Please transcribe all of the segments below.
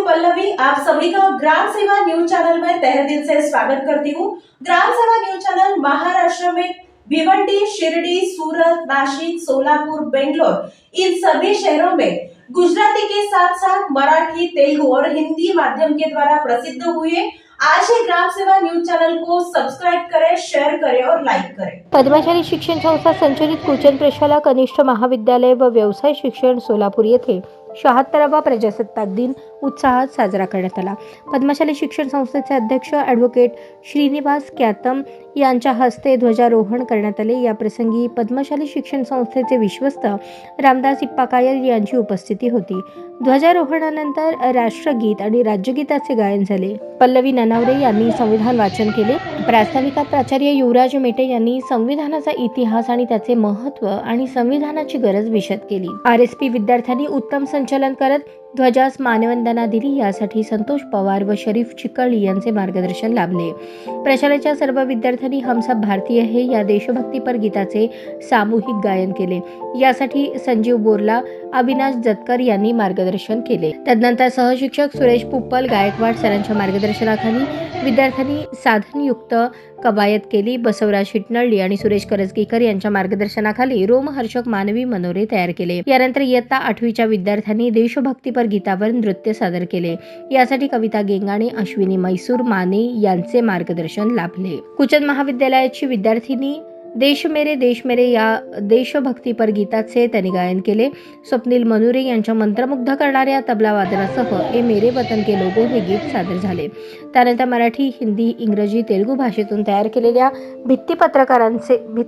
हूँ पल्लवी आप सभी का ग्राम सेवा न्यूज चैनल में तहे दिल से स्वागत करती हूँ ग्राम सेवा न्यूज चैनल महाराष्ट्र में भिवंडी शिरडी सूरत नासिक सोलापुर बेंगलोर इन सभी शहरों में गुजराती के साथ साथ मराठी तेलुगु और हिंदी माध्यम के द्वारा प्रसिद्ध हुए आज ही ग्राम सेवा न्यूज चैनल को सब्सक्राइब करें शेयर करें और लाइक करें पद्मशाली शिक्षण संस्था संचलित कुचन प्रशाला कनिष्ठ महाविद्यालय व व्यवसाय शिक्षण सोलापूर येथे शहात्तरावा प्रजासत्ताक दिन उत्साहात साजरा करण्यात आला. पद्मशाली शिक्षण संस्थेचे अध्यक्ष ॲडव्होकेट श्रीनिवास कॅतम यांच्या हस्ते ध्वजारोहण करण्यात आले. या प्रसंगी पद्मशाली शिक्षण संस्थेचे विश्वस्त रामदास इप्पाकायर यांची उपस्थिती होती. ध्वजारोहणानंतर राष्ट्रगीत आणि राज्यगीताचे गायन झाले. पल्लवी ननावरे यांनी संविधान वाचन केले. प्रास्ताविकात प्राचार्य युवराज मेटे यांनी संविधानाचा इतिहास आणि त्याचे महत्त्व आणि संविधानाची गरज विशद केली. आर एस पी विद्यार्थ्यांनी उत्तम संचलन करत ध्वजास मानवंदना दिली यासाठी संतोष पवार व शरीफ चिकळी यांचे मार्गदर्शन लाभले. प्रशालेच्या सर्व विद्यार्थ्यांनी हम भारतीय हे या देशभक्तीपर गीताचे सामूहिक गायन केले. यासाठी संजीव बोरला अविनाश जतकर यांनी मार्गदर्शन केले. तदनंतर सहशिक्षक सुरेश पुप्पल गायकवाड सरांच्या मार्गदर्शनाखाली विद्यार्थ्यांनी साधनयुक्त कवायत केली. बसवराज शिटनळी आणि सुरेश करजगीकर यांच्या मार्गदर्शनाखाली रोमहर्षक मानवी मनोरे तयार केले. यानंतर इयत्ता आठवीच्या विद्यार्थ्यांनी देशभक्तीपर गीतावर नृत्य सादर केले. यासाठी कविता गेंगाणे अश्विनी मैसूर माने यांचे मार्गदर्शन लाभले. कुचन महाविद्यालयाची विद्यार्थिनी देश मेरे देश मेरे या देशभक्तीपर गीताचे त्यांनी गायन केले. स्वप्नील मनुरे यांच्या मंत्रमुग्ध करणाऱ्या तबला वादनासह ए मेरे वतन के लोगो हे गीत सादर झाले. त्यानंतर मराठी हिंदी इंग्रजी तेलुगू भाषेतून तयार केलेल्या भित्तीपत्रकारांचे भित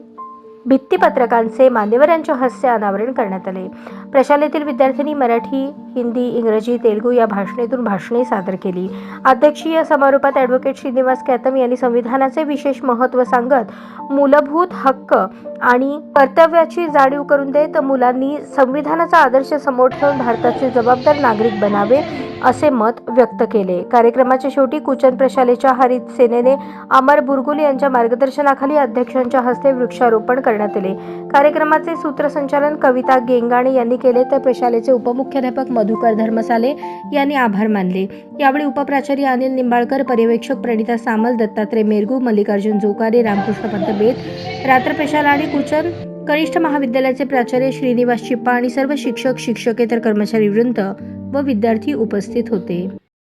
भित्तीपत्रकांचे मान्यवरांच्या हस्ते अनावरण करण्यात आले. प्रशालेतील विद्यार्थ्यांनी मराठी हिंदी इंग्रजी तेलुगू या भाषणेतून भाषणे सादर केली. अध्यक्षीय समारोपात ॲडव्होकेट श्रीनिवास कॅतम यांनी संविधानाचे विशेष महत्त्व सांगत मूलभूत हक्क आणि कर्तव्याची जाणीव करून देत मुलांनी संविधानाचा आदर्श समोर ठेवून भारताचे जबाबदार नागरिक बनावे असे मत व्यक्त केले. कार्यक्रमाच्या शेवटी कुचन प्रशालेच्या हरित सेनेने अमर बुरगुल यांच्या मार्गदर्शनाखाली अध्यक्षांच्या हस्ते वृक्षारोपण करण्यात आले. कार्यक्रमाचे सूत्रसंचालन कविता गेंगाणे यांनी केले तर प्रशालेचे उपमुख्याध्यापक मधुकर धर्मसाले यांनी आभार मानले. यावेळी उपप्राचार्य अनिल निंबाळकर पर्यवेक्षक प्रणिता सामल दत्तात्रय मेरगू मल्लिकार्जुन जोकारे रामकृष्ण पंत बेत रात्र प्रशाला आणि कुचन कनिष्ठ महाविद्यालयाचे प्राचार्य श्रीनिवास चिप्पा आणि सर्व शिक्षक शिक्षकेतर कर्मचारी वृंद व विद्यार्थी उपस्थित होते.